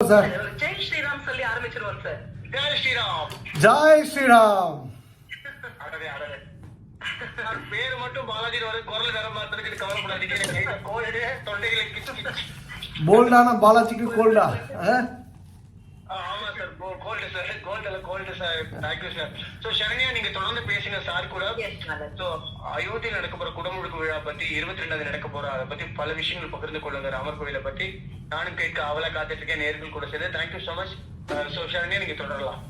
Sir Jai Shriram சொல்லி ஆரம்பிச்சிருவோம் sir Jai Shriram Jai Shriram அடவே அடவே நான் பேரு மட்டும் பாலாஜி வர குரல் வேற மாத்திரத்துக்கு கவலைப்படாதீங்க எனக்கு கோல்டு தொண்டைகளை கிச்சு கிச்சு போல்டான பாலாஜிக்கு கோல்டா ஆ? ஆ, ஆமா sir gold sir gold gold sir thank you sir so Saranya நீங்க தொடர்ந்து பேசுங்க சார் கூட. ஸோ அயோத்தியில் நடக்க போற குடமுழுக்கு விழா பத்தி இருபத்தி ரெண்டாவது நடக்க போற அதை பத்தி பல விஷயங்கள் பகிர்ந்து கொள்ளுங்க ராமர் கோயிலை பத்தி. நானும் கேட்க அவளை காத்துட்டு இருக்கேன் நேர்கள் கூட சேர்ந்து. Thank you so much so Saranya நீங்க தொடரலாம்.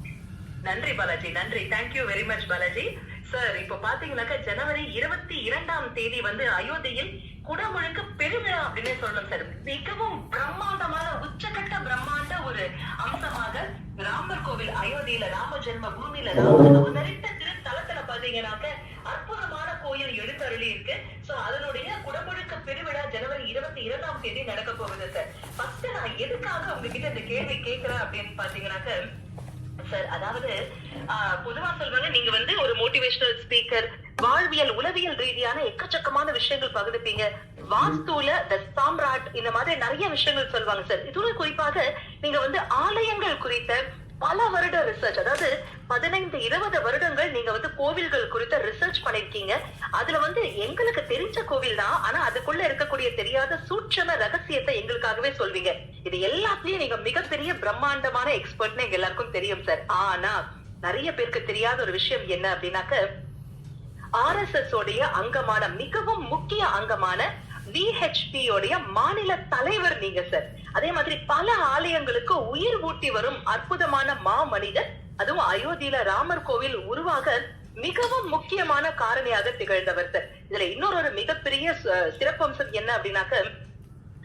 நன்றி பாலாஜி நன்றி. Thank you very much Balaji. Sir இப்போ பாத்தீங்கன்னாக்கா ஜனவரி இருபத்தி இரண்டாம் தேதி வந்து அயோத்தியில் குடமுழுக்கு பெருவிழா அப்படின்னு சொல்லணும் சார். மிகவும் பிரம்மாண்டமான உச்சகட்ட பிரம்மாண்ட ஒரு அம்சமாக ராமர் கோவில் அயோத்தியில ராம ஜென்ம பூமியில நிறைந்த உதரித்த திருத்தலத்துல பாத்தீங்கன்னாக்க அற்புதமான கோயில் எழுந்தருளி இருக்கு சோ அதனுடைய குடமுழுக்கு பெருவிழா ஜனவரி இருபத்தி இரண்டாம் தேதி நடக்க போகுது சார். ஃபர்ஸ்ட் நான் எதுக்காக உங்ககிட்ட இந்த கேள்வி கேட்கிறேன் அப்படின்னு பாத்தீங்கன்னாக்க சார் அதாவது ஆஹ், பொதுவா சொல்றாங்க நீங்க வந்து ஒரு மோட்டிவேஷனல் ஸ்பீக்கர் வாழ்வியல் உளவியல் ரீதியான எக்கச்சக்கமான விஷயங்கள் பகிர்ந்துப்பீங்க வாஸ்துல த சாம்ராட் இந்த மாதிரி நிறைய விஷயங்கள் சொல்லுவாங்க சார். இதுல குறிப்பாக நீங்க வந்து ஆலயங்கள் குறித்த பல வருட ரிசர்ச் அதாவது பதினைந்து இருபது வருடங்கள் நீங்க வந்து கோவில்கள் குறித்த ரிசர்ச் பண்ணிருக்கீங்க. அதுல வந்து எங்களுக்கு தெரிஞ்ச கோவில் தான். ஆனா அதுக்குள்ள இருக்கக்கூடிய தெரியாத சூட்சம ரகசியத்தை எங்களுக்காகவே சொல்வீங்க. இது எல்லாத்துலயும் நீங்க மிகப்பெரிய பிரம்மாண்டமான எக்ஸ்பர்ட்னு எங்க எல்லாருக்கும் தெரியும் சார். ஆனா நிறைய பேருக்கு தெரியாத ஒரு விஷயம் என்ன அப்படின்னாக்க ஆர்எஸ்எஸ் உடைய அங்கமான மிகவும் முக்கிய அங்கமான விஹெச்பி உடைய மாநில தலைவர் நீங்க சார் அதே மாதிரி பல ஆலயங்களுக்கு உயிர் ஊட்டி வரும் அற்புதமான மா மனிதர் அதுவும் அயோத்தியில ராமர் கோவில் உருவாக மிகவும் முக்கியமான காரணியாக திகழ்ந்தவர் சார் இதுல இன்னொரு ஒரு மிகப்பெரிய ச- சிறப்பம்சம் என்ன அப்படின்னாக்க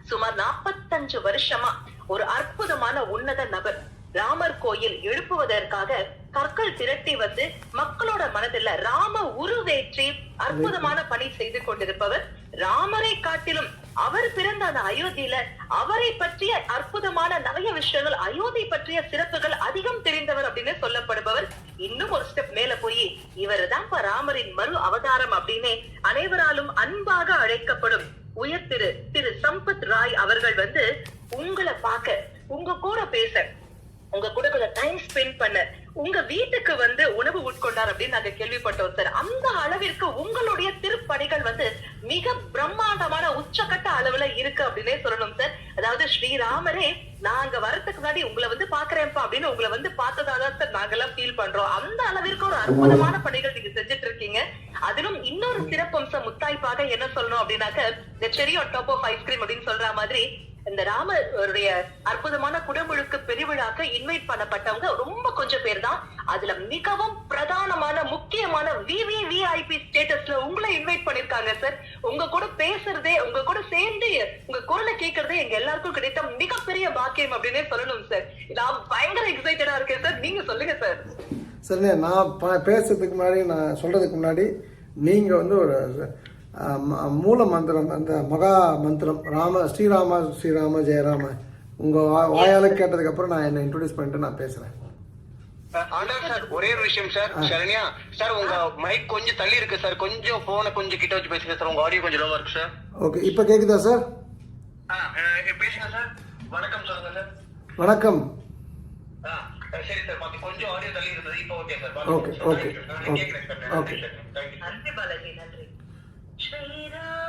சுமார் 45 வருஷமா ஒரு அற்புதமான உன்னத நபர் ராமர் கோயில் எழுப்புவதற்காக கற்கள் திரட்டி வந்து மக்களோட மனதில் ராம உருவேற்றி அற்புதமான பணி செய்து கொண்டிருப்பவர் ராமரை காட்டிலும் அவர் பிறந்த அந்த அயோத்தியில அவரை பற்றிய அற்புதமான நிறைய விஷயங்கள் அயோத்தி பற்றிய சிறப்புகள் அதிகம் தெரிந்தவர் அப்படின்னு சொல்லப்படுபவர். இன்னும் ஒரு ஸ்டெப் மேல போய் இவர் தான் ராமரின் மறு அவதாரம் அப்படின்னு அனைவராலும் அன்பாக அழைக்கப்படும் உயர் திரு திரு சம்பத் ராய் அவர்கள் வந்து உங்களை பார்க்க உங்க கூட பேச உங்க கூட கொஞ்சம் டைம் ஸ்பெண்ட் பண்ண. உங்க வீட்டுக்கு வந்து உணவு உட்கொண்டார் அப்படின்னு நாங்க கேள்விப்பட்டோம் சார் அந்த அளவிற்கு உங்களுடைய திருப்பணிகள் வந்து மிக பிரம்மாண்டமான உச்சக்கட்ட அளவுல இருக்கு அப்படின்னே சொல்லணும் சார் அதாவது ஸ்ரீராமரே நாங்க வரத்துக்கு முன்னாடி உங்களை வந்து பாக்குறேன்ப்பா அப்படின்னு உங்களை வந்து பார்த்ததாதான் சார் நாங்கெல்லாம் ஃபீல் பண்றோம். அந்த அளவிற்கு ஒரு அற்புதமான பணிகள் நீங்க செஞ்சுட்டு இருக்கீங்க அதிலும் இன்னொரு சிறப்பம்சம் முத்தாய்ப்பாக என்ன சொல்லணும் அப்படின்னாக்க இந்த செரி on top ஐஸ்கிரீம் அப்படின்னு சொல்ற மாதிரி இந்த ராமருடைய அற்புதமான குடமுழுக்கு பெருவிழாக்கு இன்வைட் பண்ணப்பட்டவங்க ரொம்ப கொஞ்சம் பேர் தான் அதுல மிகவும் பிரதானமான முக்கியமான விவிவிஐபி ஸ்டேட்டஸ்ல உங்களை இன்வைட் பண்ணிருக்காங்க சார் உங்க கூட பேசுறதே உங்க கூட சேர்ந்து உங்க குரலை கேட்கறதே எங்க எல்லாருக்கும் கிடைத்த மிகப்பெரிய பாக்கியம் அப்படின்னே சொல்லணும் சார் நான் பயங்கர எக்ஸைட்டடா இருக்கேன் சார் நீங்க சொல்லுங்க சார் சரிண்ணே நான் பேசுறதுக்கு முன்னாடி நான் சொல்றதுக்கு முன்னாடி நீங்கள் வந்து ஒரு மூல மந்திரம் அந்த மகா மந்திரம் ராம ஸ்ரீராம ஸ்ரீராம ஜெயராம உங்கள் வா வாயால் கேட்டதுக்கப்புறம் நான் என்னை இன்ட்ரடியூஸ் பண்ணிட்டு நான் பேசுகிறேன் ஆண்டா சார் ஒரே ஒரு விஷயம் சார் சரண்யா. சார் உங்க மைக் கொஞ்சம் தள்ளி இருக்கு சார். கொஞ்சம் போனை கொஞ்சம் கிட்ட வச்சு பேசுங்க சார். உங்க ஆடியோ கொஞ்சம் லோவா இருக்கு சார். ஓகே இப்போ கேட்குதா சார்? பேசுங்க சார். வணக்கம் சொல்லுங்க சார். வணக்கம். ஆ, சரி சார். பாத்து கொஞ்சம் ஆடியோ தள்ளி இருந்தது. இப்போ okay sir. Okay, okay, okay, okay. நன்றி பாலாஜி நன்றி. ஸ்ரீராம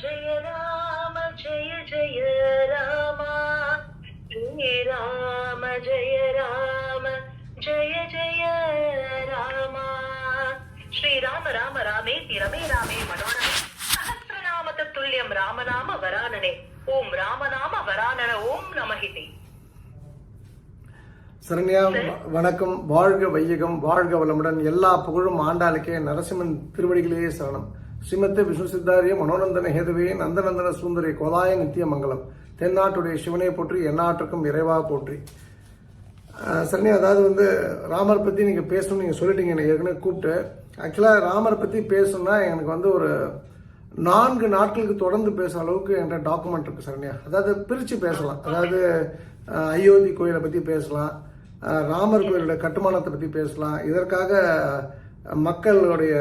ஜெய ராம ஜெய ஜெய ராமா ஸ்ரீராம ஜெய ராம ஜெய ஜெய ராமா ஸ்ரீராம ராம ராமே ரமே ராமே மனோரமே துல்லியம் ராமநாம வரானனே ஓம் ராமநாம வரானன ஓம் நமஹிதே சரண்யா வணக்கம். வாழ்க வையகம் வாழ்க வளமுடன். எல்லா புகழும் ஆண்டாளுக்கே. நரசிம்மன் திருவடிகளே சரணம். ஸ்ரீமத்து விஷ்ணு சித்தாரிய மனோநந்தன ஹேதுவே நந்தநந்தன சுந்தரி கோதாய நித்திய மங்கலம் தென்னாட்டுடைய சிவனை போற்றி எந்நாட்டுக்கும் இறைவாக போற்றி. ஆஹ் அதாவது வந்து ராமர் பற்றி நீங்கள் பேசணும்னு நீங்கள் சொல்லிட்டீங்க எனக்கு ஏற்கனவே கூப்பிட்டு. ஆக்சுவலாக ராமரை பற்றி பேசணும்னா எனக்கு வந்து ஒரு நான்கு நாட்களுக்கு தொடர்ந்து பேசுகிற அளவுக்கு என்கிட்ட டாக்குமெண்ட் இருக்குது சரண்யா. அதாவது பிரித்து பேசலாம். அதாவது அயோத்தி கோயிலை பற்றி பேசலாம். ராமர் கோயிலோட கட்டுமானத்தை பற்றி பேசலாம். இதற்காக மக்களுடைய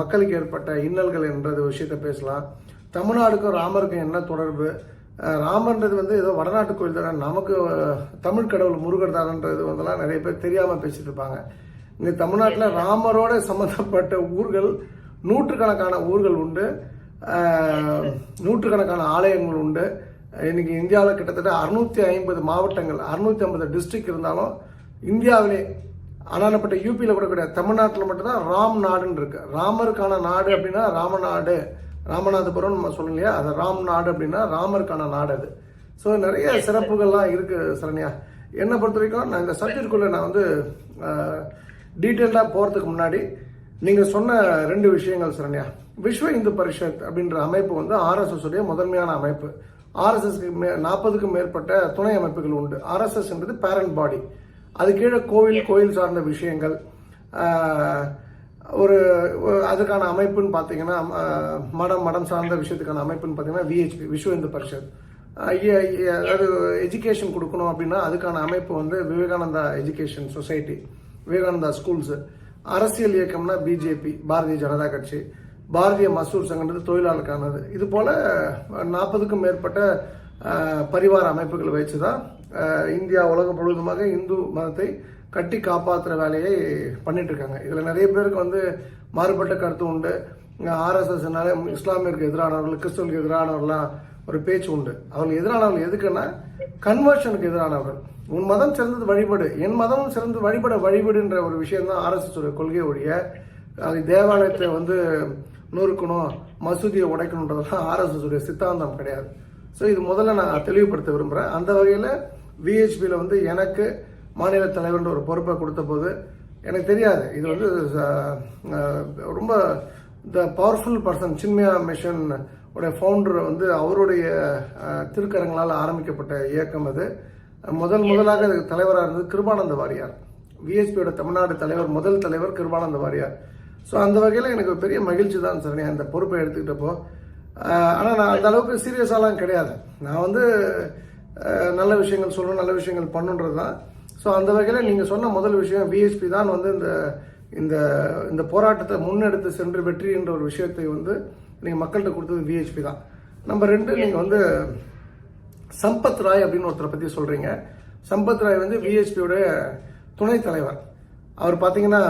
மக்களுக்கு ஏற்பட்ட இன்னல்கள் என்ற விஷயத்தை பேசலாம். தமிழ்நாடுக்கும் ராமருக்கும் என்ன தொடர்பு? ராமன்றது வந்து ஏதோ வடநாட்டு கோயில் தானே. நமக்கு தமிழ் கடவுள் முருகர் தானன்றது வந்துலாம் நிறைய பேர் தெரியாமல் பேசிட்டு இருப்பாங்க. இங்கே தமிழ்நாட்டில் ராமரோட சம்மந்தப்பட்ட ஊர்கள் நூற்றுக்கணக்கான ஊர்கள் உண்டு. நூற்றுக்கணக்கான ஆலயங்கள் உண்டு. இன்னைக்கு இந்தியாவில் கிட்டத்தட்ட அறுநூத்தி ஐம்பது மாவட்டங்கள் அறுநூத்தி ஐம்பது டிஸ்ட்ரிக்ட் இருந்தாலும் இந்தியாவிலே ஆனாலப்பட்ட யூபியில் கூட கிடையாது. தமிழ்நாட்டில் மட்டும்தான் ராம் நாடுன்னு இருக்கு. ராமருக்கான நாடு அப்படின்னா ராமநாடு. ராமநாதபுரம் நம்ம சொல்லணும் இல்லையா? அது ராம் நாடு அப்படின்னா ராமருக்கான நாடு அது. ஸோ நிறைய சிறப்புகள்லாம் இருக்கு சரண்யா. என்னை பொறுத்த வரைக்கும் நான் இந்த சப்ஜெக்டுக்குள்ள நான் வந்து டீட்டெயில்டாக போகிறதுக்கு முன்னாடி நீங்கள் சொன்ன ரெண்டு விஷயங்கள் சரண்யா. விஸ்வ இந்து பரிஷத் அப்படின்ற அமைப்பு வந்து ஆர்எஸ்எஸ் உடைய முதன்மையான அமைப்பு. ஆர்எஸ்எஸ்க்கு மே நாற்பதுக்கும் மேற்பட்ட துணை அமைப்புகள் உண்டு. ஆர்எஸ்எஸ்ன்றது பேரண்ட் பாடி அது கீழே கோவில் கோயில் சார்ந்த விஷயங்கள் ஒரு அதுக்கான அமைப்புன்னு பார்த்தீங்கன்னா மடம் மடம் சார்ந்த விஷயத்துக்கான அமைப்புன்னு பார்த்தீங்கன்னா விஹெச்பி விஸ்வ இந்து பரிஷத். அதாவது எஜுகேஷன் கொடுக்கணும் அப்படின்னா அதுக்கான அமைப்பு வந்து Vivekananda education society Vivekananda schools அரசியல் இயக்கம்னா பிஜேபி பாரதிய ஜனதா கட்சி. பாரதிய மசூர் சங்கன்றது தொழிலாளருக்கானது இது போல நாற்பதுக்கும் மேற்பட்ட பரிவார அமைப்புகள் வச்சு தான் இந்தியா உலகம் முழுவதுமாக இந்து மதத்தை கட்டி காப்பாற்றுற வேலையை பண்ணிட்டு இருக்காங்க இதில் நிறைய பேருக்கு வந்து மாறுபட்ட கருத்து உண்டு. ஆர்எஸ்எஸ்னால இஸ்லாமியருக்கு எதிரானவர்கள் கிறிஸ்தவனுக்கு எதிரானவர்கள்லாம் ஒரு பேச்சு உண்டு. அவர்கள் எதிரானவர்கள் எதுக்குன்னா கன்வர்ஷனுக்கு எதிரானவர்கள். உன் மதம் சிறந்தது வழிபடு என் மதமும் சிறந்து வழிபட வழிபடுன்ற ஒரு விஷயம் தான் ஆர்எஸ்எஸ் உடைய கொள்கை உடைய அது தேவாலயத்தை வந்து நொறுக்கணும் மசூதியை உடைக்கணுன்றதெல்லாம் ஆர்எஸ்எஸ் உடைய சித்தாந்தம் கிடையாது. ஸோ இது முதல்ல நான் தெளிவுபடுத்த விரும்புகிறேன் அந்த வகையில் விஹெச்பியில் வந்து எனக்கு மாநில தலைவர்ன்ற ஒரு பொறுப்பை கொடுத்த போது எனக்கு தெரியாது. இது வந்து ரொம்ப the powerful person Chinmaya mission உடைய ஃபவுண்டர் வந்து அவருடைய திருக்கரங்களால் ஆரம்பிக்கப்பட்ட இயக்கம் அது. முதல் முதலாக அதுக்கு தலைவராக இருந்தது கிருபானந்த வாரியார். விஎஸ்பியோட தமிழ்நாடு தலைவர் முதல் தலைவர் கிருபானந்த வாரியார். ஸோ அந்த வகையில் எனக்கு பெரிய மகிழ்ச்சி தான் சரணி அந்த பொறுப்பை எடுத்துக்கிட்டப்போ. ஆனால் நான் அந்த அளவுக்கு சீரியஸாலாம் கிடையாது. நான் வந்து நல்ல விஷயங்கள் சொல்லணும் நல்ல விஷயங்கள் பண்ணுன்றது தான். ஸோ அந்த வகையில் நீங்கள் சொன்ன முதல் விஷயம் பிஎஸ்பி தான் வந்து இந்த இந்த இந்த போராட்டத்தை முன்னெடுத்து சென்று வெற்றி என்ற ஒரு விஷயத்தை வந்து நீங்கள் மக்கள்கிட்ட கொடுத்தது பிஹெச்பி தான். நம்பர் ரெண்டு நீங்கள் வந்து சம்பத் ராய் அப்படின்னு ஒருத்தரை பற்றி சொல்கிறீங்க சம்பத் ராய் வந்து பிஹெச்பியோடைய துணைத் தலைவர். அவர் பார்த்தீங்கன்னா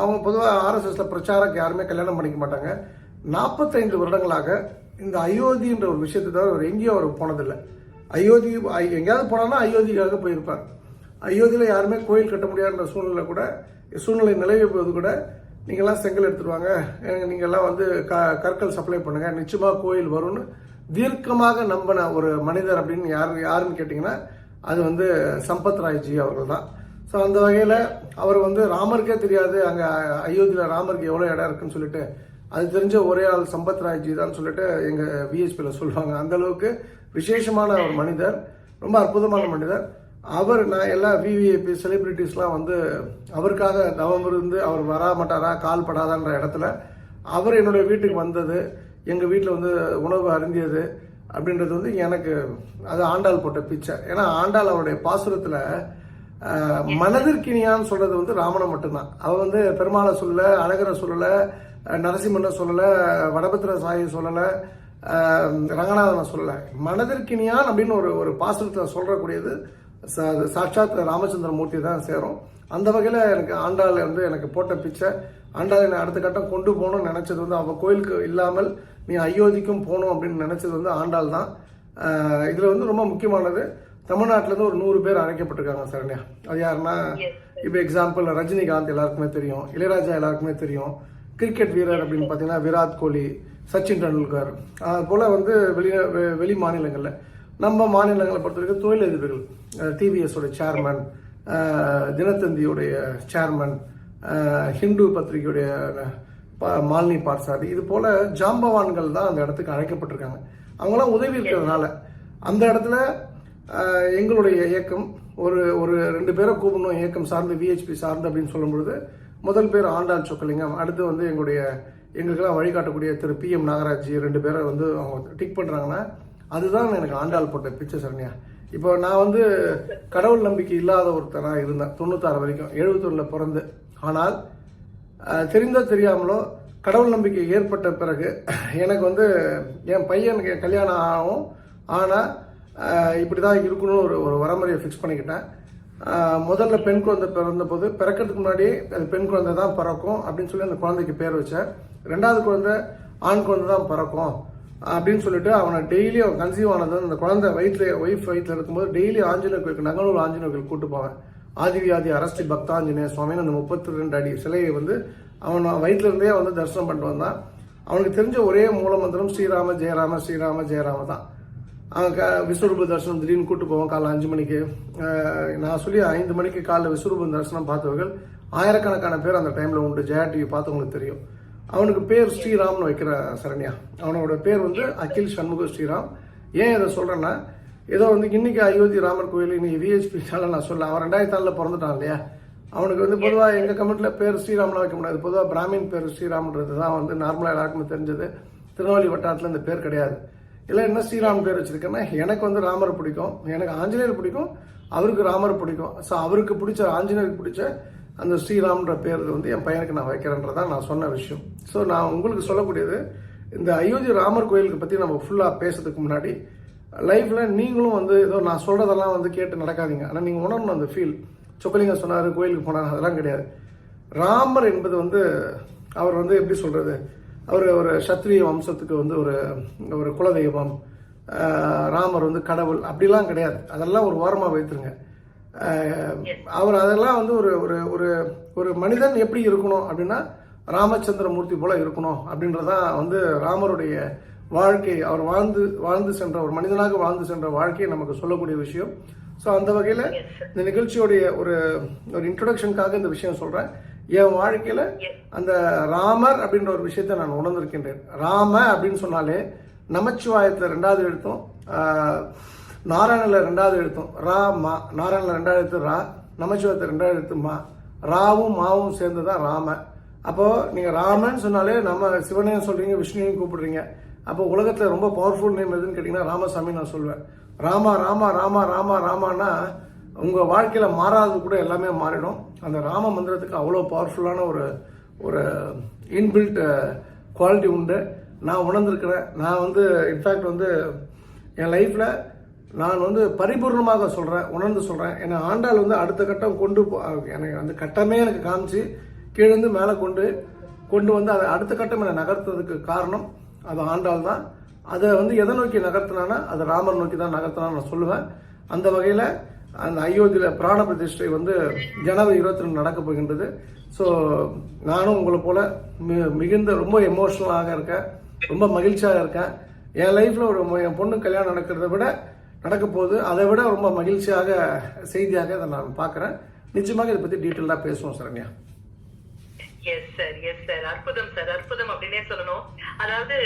அவங்க பொதுவாக ஆர்எஸ்எஸ்ல பிரச்சாரக்கு யாருமே கல்யாணம் பண்ணிக்க மாட்டாங்க. நாற்பத்தைந்து வருடங்களாக இந்த அயோத்தின்ற ஒரு விஷயத்தை தவிர அவர் எங்கேயும் அவர் போனதில்லை. அயோத்தி எங்கேயாவது போனான்னா அயோத்திக்காக போயிருப்பார். அயோத்தியில் யாருமே கோயில் கட்ட முடியாதுன்ற சூழ்நிலை கூட சூழ்நிலை நிலவிய போது கூட நீங்கள்லாம் செங்கல் எடுத்துருவாங்க. நீங்கள்லாம் வந்து க கற்கள் சப்ளை பண்ணுங்கள் நிச்சயமாக கோயில் வரும்னு தீர்க்கமாக நம்பின ஒரு மனிதர் அப்படின்னு யார் யாருன்னு கேட்டிங்கன்னா அது வந்து சம்பத் ராய்ஜி அவர்கள் தான் ஸோ அந்த வகையில் அவர் வந்து ராமருக்கே தெரியாது. அங்கே அயோத்தியில் ராமருக்கு எவ்வளோ இடம் இருக்குன்னு சொல்லிட்டு அது தெரிஞ்ச ஒரே ஆள் சம்பத் ராய்ஜி தான் சொல்லிட்டு எங்கள் விஎஸ்பியில் சொல்லுவாங்க. அந்த அளவுக்கு விசேஷமான ஒரு மனிதர் ரொம்ப அற்புதமான மனிதர். அவர் நான் எல்லா விவிஐபி செலிபிரிட்டிஸ்லாம் வந்து அவருக்காக தவம் இருந்து அவர் வரா மாட்டாரா கால் படாதான்ற இடத்துல அவர் என்னுடைய வீட்டுக்கு வந்தது எங்கள் வீட்டில் வந்து உணவு அருந்தியது அப்படின்றது வந்து எனக்கு அது ஆண்டாள் போட்ட பிச்சை ஏன்னா ஆண்டாள் அவருடைய பாசுரத்தில் மனதிற்கினியான்னு சொல்றது வந்து ராமனை மட்டும்தான். அவ வந்து பெருமாளை சொல்லலை அழகரை சொல்லலை நரசிம்மனை சொல்லலை வடபத்திர சாயை சொல்லலை ரங்கநாதனை சொல்லல. மனதிற்கினியான் அப்படின்னு ஒரு ஒரு பாசுரத்தை சொல்றக்கூடியது சா- சாட்சாத் ராமச்சந்திர மூர்த்தி தான் சேரும். அந்த வகையில் எனக்கு ஆண்டாள் வந்து எனக்கு போட்ட பிச்சை ஆண்டாள் என்னை அடுத்த கட்டம் கொண்டு போகணும்னு நினைச்சது வந்து அவள் கோயிலுக்கு இல்லாமல் நீ அயோத்திக்கும் போகணும் அப்படின்னு நினைச்சது வந்து ஆண்டாள் தான். இதுல வந்து ரொம்ப முக்கியமானது தமிழ்நாட்டுல இருந்து ஒரு நூறு பேர் அழைக்கப்பட்டிருக்காங்க சரண்யா அது யாருன்னா இப்போ எக்ஸாம்பிள் ரஜினிகாந்த் எல்லாருக்குமே தெரியும் இளையராஜா எல்லாருக்குமே தெரியும் கிரிக்கெட் வீரர் அப்படின்னு பார்த்தீங்கன்னா விராட் கோலி சச்சின் டெண்டுல்கர். அது போல் வந்து வெளி வெ- வெளி மாநிலங்களில். நம்ம மாநிலங்களை பொறுத்த வரைக்கும் தொழிலதிபர்கள் டிவிஎஸோட சேர்மன் தினத்தந்தியுடைய சேர்மன் ஹிந்து பத்திரிகையுடைய மாலினி பார்சாதி. இது போல ஜாம்பவான்கள் தான் அந்த இடத்துக்கு அழைக்கப்பட்டிருக்காங்க. அவங்களாம் உதவி இருக்கிறதுனால அந்த இடத்துல எங்களுடைய இயக்கம் ஒரு ஒரு ரெண்டு பேரை கூப்பிடணும் இயக்கம் சார்ந்து விஹெச்பி சார்ந்து அப்படின்னு சொல்லும்பொழுது முதல் பேர் ஆண்டாள் சொக்கலிங்கம் அடுத்து வந்து எங்களுடைய எங்களுக்கெல்லாம் வழிகாட்டக்கூடிய திரு பி எம் நாகராஜ் ரெண்டு பேரை வந்து அவங்க டிக் பண்ணுறாங்கன்னா அதுதான் எனக்கு ஆண்டாள் போட்ட பிச்சை சரண்யா. இப்போ நான் வந்து கடவுள் நம்பிக்கை இல்லாத ஒருத்தராக இருந்தேன் தொண்ணூத்தாறு வரைக்கும் எழுபத்தொன்னில் பிறந்து. ஆனால் தெரிந்தோ தெரியாமலோ கடவுள் நம்பிக்கை ஏற்பட்ட பிறகு எனக்கு வந்து என் பையனுக்கு கல்யாணம் ஆகும். ஆனால் இப்படி தான் இருக்கணும்னு ஒரு ஒரு வரமுறையை ஃபிக்ஸ் பண்ணிக்கிட்டேன். முதல்ல பெண் குழந்தை பிறந்தபோது பிறக்கிறதுக்கு முன்னாடி அது பெண் குழந்தை தான் பிறக்கும் அப்படின்னு சொல்லி அந்த குழந்தைக்கு பேர் வச்சேன். ரெண்டாவது குழந்தை ஆண் குழந்தை தான் பிறக்கும் அப்படின்னு சொல்லிட்டு அவனை டெய்லி அவன் கன்சீவ் ஆனது அந்த குழந்தை வயிற்றுல ஒய்ஃப் வயிற்றுல இருக்கும்போது டெய்லி ஆஞ்சநேயர் கோயிலுக்கு நகனூர் ஆஞ்சநேயர் கோயில் கூட்டு போவேன். ஆதிவியாதி அரஸ்டி பக்தாஞ்சநேய சுவாமின்னு அந்த முப்பத்தி ரெண்டு அடி சிலையை வந்து அவன் வயிற்றுல இருந்தே வந்து தரிசனம் பண்ணிட்டு வந்தான். அவனுக்கு தெரிஞ்ச ஒரே மூலமந்திரம் ஸ்ரீராம ஜெயராம ஸ்ரீராம ஜெயராம தான். விஸ்வரூப தரிசனம் திடீர்னு கூட்டு போவோம் காலைல அஞ்சு மணிக்கு. நான் சொல்லி ஐந்து மணிக்கு காலைல விஸ்வரூப தரிசனம் பார்த்தவர்கள் ஆயிரக்கணக்கான பேர் அந்த டைமில் உண்டு. ஜெயா டிவி பார்த்தவங்களுக்கு தெரியும். அவனுக்கு பேர் ஸ்ரீராம்னு வைக்கிற சரண்யா. அவனோட பேர் வந்து அகில் சண்முக ஸ்ரீராம். ஏன் இதை சொல்கிறேன்னா ஏதோ வந்து இன்னைக்கு அயோத்தி ராமர் கோயில் இன்னைக்கு விஹெச்பினால நான் சொல்ல அவன் ரெண்டாயிரத்தி நாலில் பிறந்துட்டான் இல்லையா? அவனுக்கு வந்து பொதுவாக எங்கள் கமிட்டியில் பேர் ஸ்ரீராம்லாம் வைக்க முடியாது. பொதுவாக பிராமின் பேர் ஸ்ரீராம்ன்றது தான் வந்து நார்மலாக எல்லாருக்குமே தெரிஞ்சது. திருநெல்வேலி வட்டாரத்தில் இந்த பேர் கிடையாது. இல்லை என்ன ஸ்ரீராம் பேர் வச்சிருக்கேன்னா எனக்கு வந்து ராமர் பிடிக்கும். எனக்கு ஆஞ்சநேயர் பிடிக்கும். அவருக்கு ராமர் பிடிக்கும். ஸோ அவருக்கு பிடிச்ச ஆஞ்சநேயருக்கு பிடிச்ச அந்த ஸ்ரீராம்ன்ற பேர் வந்து என் பையனுக்கு நான் வைக்கிறேன்றதான் நான் சொன்ன விஷயம். ஸோ நான் உங்களுக்கு சொல்லக்கூடியது இந்த அயோத்தி ராமர் கோயிலுக்கு பற்றி நம்ம ஃபுல்லாக பேசுறதுக்கு முன்னாடி லைஃப்பில் நீங்களும் வந்து ஏதோ நான் சொல்கிறதெல்லாம் வந்து கேட்டு நடக்காதீங்க. ஆனால் நீங்கள் உணரணும் அந்த ஃபீல் சொக்கலிங்க சொன்னார் கோயிலுக்கு போனார் அதெல்லாம் கிடையாது. ராமர் என்பது வந்து அவர் வந்து எப்படி சொல்கிறது அவர் ஒரு சத்திரிய வம்சத்துக்கு வந்து ஒரு ஒரு குலதெய்வம் ராமர் வந்து கடவுள் அப்படிலாம் கிடையாது. அதெல்லாம் ஒரு ஓரமாக வைத்துருங்க. அவர் அதெல்லாம் வந்து ஒரு ஒரு ஒரு ஒரு மனிதன் எப்படி இருக்கணும் அப்படின்னா ராமச்சந்திர மூர்த்தி போல இருக்கணும் அப்படின்றதான் வந்து ராமருடைய வாழ்க்கை அவர் வாழ்ந்து வாழ்ந்து சென்ற ஒரு மனிதனாக வாழ்ந்து சென்ற வாழ்க்கையை நமக்கு சொல்லக்கூடிய விஷயம். ஸோ அந்த வகையில் இந்த நிகழ்ச்சியோடைய ஒரு ஒரு இன்ட்ரொடக்ஷனுக்காக இந்த விஷயம் சொல்கிறேன் என் வாழ்க்கையில் அந்த ராமர் அப்படின்ற ஒரு விஷயத்தை நான் உணர்ந்திருக்கின்றேன். ராம அப்படின்னு சொன்னாலே நமச்சிவாயத்தில் ரெண்டாவது எழுத்தும் நாராயணில் ரெண்டாவது எழுத்தும் ரா மா. நாராயணில் ரெண்டாவது எழுத்து ரா நமச்சிவாயத்தில் ரெண்டாவது எழுத்து மா. ராவும் மாவும் சேர்ந்து தான் ராம. அப்போ நீங்க ராமன் சொன்னாலே நம்ம சிவனையும் சொல்றீங்க விஷ்ணுவையும் கூப்பிடுறீங்க. அப்போ உலகத்துல ரொம்ப பவர்ஃபுல் நேம் எதுன்னு கேட்டீங்கன்னா ராமசாமி நான் சொல்லுவேன் ராமா ராமா ராமா ராமா ராமானா உங்கள் வாழ்க்கையில் மாறாதது கூட எல்லாமே மாறிடும். அந்த ராம மந்திரத்துக்கு அவ்வளோ பவர்ஃபுல்லான ஒரு ஒரு இன்பில்ட் குவாலிட்டி உண்டு. நான் உணர்ந்திருக்கிறேன். நான் வந்து இன்ஃபேக்ட் வந்து என் லைஃப்பில் நான் வந்து பரிபூர்ணமாக சொல்கிறேன் உணர்ந்து சொல்கிறேன் என்னை ஆண்டாள் வந்து அடுத்த கட்டம் கொண்டு எனக்கு அந்த கட்டமே எனக்கு காமிச்சு கீழேருந்து மேலே கொண்டு கொண்டு வந்து அதை அடுத்த கட்டம் என்னை நகர்த்ததுக்கு காரணம் அது ஆண்டாள் தான். அதை வந்து எதை நோக்கி நகர்த்தினானா அதை ராமர் நோக்கி தான் நகர்த்தினான்னு நான் சொல்லுவேன். அந்த வகையில் அந்த அயோத்தியில் பிராண பிரதிஷ்டை வந்து ஜனவரி இருபத்தி ரெண்டு நடக்க போகின்றது. ஸோ நானும் உங்களை போல மி- மிகுந்த ரொம்ப எமோஷ்னலாக இருக்கேன். ரொம்ப மகிழ்ச்சியாக இருக்கேன். என் லைஃப்பில் ஒரு என் பொண்ணு கல்யாணம் நடக்கிறத விட நடக்க போகுது. அதை விட ரொம்ப மகிழ்ச்சியாக செய்தியாக இதை நான் பார்க்குறேன். நிச்சயமாக இதை பற்றி டீட்டெயிலாக பேசுவோம் Saranya. Yes sir yes sir அற்புதம் சார் அற்புதம் அப்படின்னே சொல்லணும். அதாவது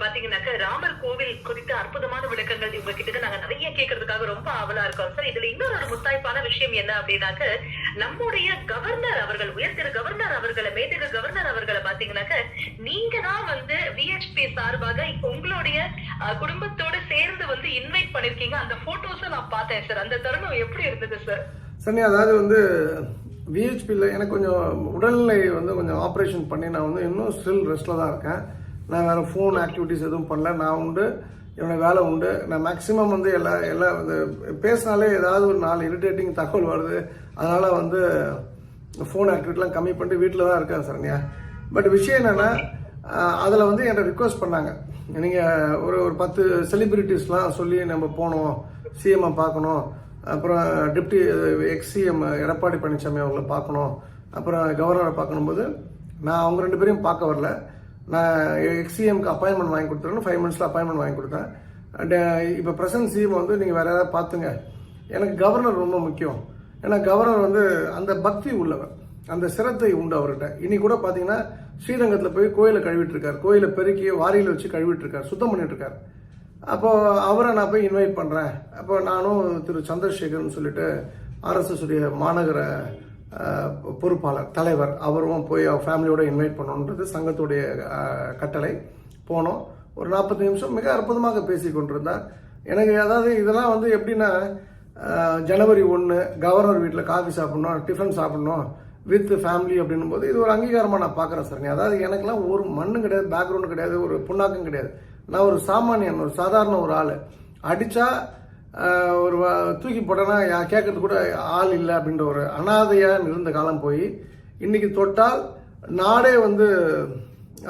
பாத்தீங்கன்னாக்க ராமர் கோவில் குறித்த அற்புதமான விளக்கங்கள் இவங்க கிட்ட நாங்க நிறைய கேட்கறதுக்காக ரொம்ப ஆவலா இருக்கோம். சார் இதுல இன்னொரு ஒரு முத்தாய்ப்பான விஷயம் என்ன அப்படின்னாக்க நம்முடைய கவர்னர் அவர்கள் உயர்திரு கவர்னர் அவர்களை மேதிரு கவர்னர் அவர்களை பாத்தீங்கன்னாக்க நீங்க தான் வந்து விஹெச்பி சார்பாக உங்களுடைய குடும்பத்தோட சேர்ந்து வந்து இன்வைட் பண்ணிருக்கீங்க. அந்த போட்டோஸும் நான் பார்த்தேன் சார் அந்த தருணம் எப்படி இருந்தது சார் சனி அதாவது வந்து விஹெச்பியில் எனக்கு கொஞ்சம் உடல்நிலை வந்து கொஞ்சம் ஆப்ரேஷன் பண்ணி நான் வந்து இன்னும் ஸ்டில் ரெஸ்ட்டில் தான் இருக்கேன். நான் வேறு ஃபோன் ஆக்டிவிட்டீஸ் எதுவும் பண்ணல. நான் உண்டு என்னோட வேலை உண்டு. நான் மேக்ஸிமம் வந்து எல்லா எல்லா வந்து பேசினாலே ஏதாவது ஒரு நாலு இரிட்டேட்டிங் தகவல் வருது. அதனால் வந்து ஃபோன் ஆக்டிவிட்டிலாம் கம்மி பண்ணிட்டு வீட்டில் தான் இருக்கேன் சரண்யா. பட் விஷயம் என்னென்னா அதில் வந்து என்கிட்ட ரிக்வஸ்ட் பண்ணாங்க. நீங்கள் ஒரு ஒரு பத்து செலிபிரிட்டிஸ்லாம் சொல்லி நம்ம போகணும் சிஎம்ஐ பார்க்கணும். அப்புறம் டிப்டி எக்ஸிஎம் எடப்பாடி பழனிசாமி அவங்கள பார்க்கணும். அப்புறம் கவர்னரை பார்க்கணும்போது நான் அவங்க ரெண்டு பேரையும் பார்க்க வரல. நான் எக்ஸிஎம்க்கு அப்பாயின்மெண்ட் வாங்கி கொடுத்துருன்னு ஃபைவ் மினிட்ஸில் அப்பாயின்மெண்ட் வாங்கி கொடுத்தேன். அண்ட் இப்போ ப்ரெசன்ட் சிஎம் வந்து நீங்கள் வேறு ஏதாவது பார்த்துங்க. எனக்கு கவர்னர் ரொம்ப முக்கியம். ஏன்னா கவர்னர் வந்து அந்த பக்தி உள்ளவர். அந்த சிரத்தை உண்டு அவர்கிட்ட. இனி கூட பார்த்தீங்கன்னா ஸ்ரீரங்கத்தில் போய் கோயிலை கழுவிட்டு இருக்கார் கோயிலை பெருக்கி வாரியில் வச்சு கழுவிட்டு இருக்கார் சுத்தம் பண்ணிட்டு இருக்கார் அப்போ அவரை நான் போய் இன்வைட் பண்ணுறேன் அப்போ நானும் திரு சந்திரசேகர்னு சொல்லிட்டு ஆர்எஸ்எஸ் உடைய மாநகர பொறுப்பாளர் தலைவர் அவரும் போய் அவர் ஃபேமிலியோடு இன்வைட் பண்ணணுன்றது சங்கத்துடைய கட்டளை. போனோம். ஒரு நாற்பது நிமிஷம் மிக அற்புதமாக பேசி கொண்டிருந்தார். எனக்கு அதாவது இதெல்லாம் வந்து எப்படின்னா ஜனவரி ஒன்று கவர்னர் வீட்டில் காஃபி சாப்பிட்ணும் டிஃபன் சாப்பிட்ணும் வித் ஃபேமிலி அப்படின்னும் போது இது ஒரு அங்கீகாரமாக நான் பார்க்குறேன் சார். அதாவது எனக்கெல்லாம் ஒரு மண்ணும் கிடையாது பேக்ரவுண்டு கிடையாது ஒரு புண்ணாக்கும் கிடையாது. நான் ஒரு சாமானியன் ஒரு சாதாரண ஒரு ஆள். அடித்தா ஒரு தூக்கி போட்டோன்னா கேட்கறது கூட ஆள் இல்லை அப்படின்ற ஒரு அனாதையாக இருந்த காலம் போய் இன்றைக்கி தொட்டால் நாடே வந்து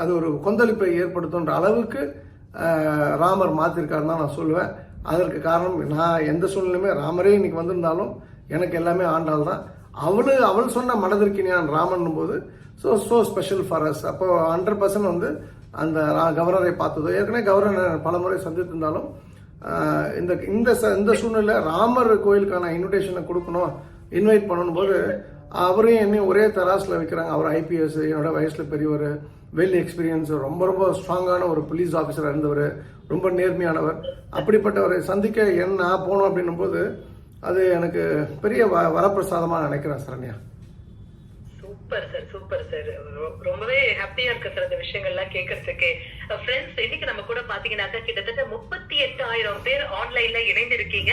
அது ஒரு கொந்தளிப்பை ஏற்படுத்துன்ற அளவுக்கு ராமர் மாற்றிருக்காருன்னு தான் நான் சொல்லுவேன். அதற்கு காரணம் நான் எந்த சூழ்நிலையுமே ராமரே இன்னைக்கு வந்திருந்தாலும் எனக்கு எல்லாமே ஆண்டாள் தான். அவளு அவள் சொன்ன மனதிற்கினியான் ராமன் போது so so special for us அப்போ ஹண்ட்ரட் பர்சன்ட் வந்து அந்த கவர்னரை பார்த்ததோ ஏற்கனவே கவர்னர் பல முறை சந்தித்திருந்தாலும் இந்த இந்த ச- இந்த சூழ்நிலை ராமர் கோயிலுக்கான இன்விடேஷனை கொடுக்கணும் இன்வைட் பண்ணணும் போது அவரையும் என்னையும் ஒரே தராசில் வைக்கிறாங்க. அவர் ஐபிஎஸ் என்னோட வயசில் பெரியவர் வெல் எக்ஸ்பீரியன்ஸ் ரொம்ப ரொம்ப ஸ்ட்ராங்கான ஒரு போலீஸ் ஆஃபீஸராக இருந்தவர் ரொம்ப நேர்மையானவர். அப்படிப்பட்டவரை சந்திக்க என்ன நான் போனோம் அப்படின்னும் போது அது எனக்கு பெரிய வ வரப்பிரசாதமாக நினைக்கிறேன் Saranya. Super sir super sir ரொம்பவே ஹாப்பியா இருக்கு சார் இந்த விஷயங்கள்லாம் கேட்கறதுக்கு ஃப்ரெண்ட்ஸ் இன்னைக்கு நம்ம கூட பாத்தீங்கன்னாக்கா கிட்டத்தட்ட முப்பத்தி எட்டாயிரம் பேர் ஆன்லைன்ல இணைந்திருக்கீங்க.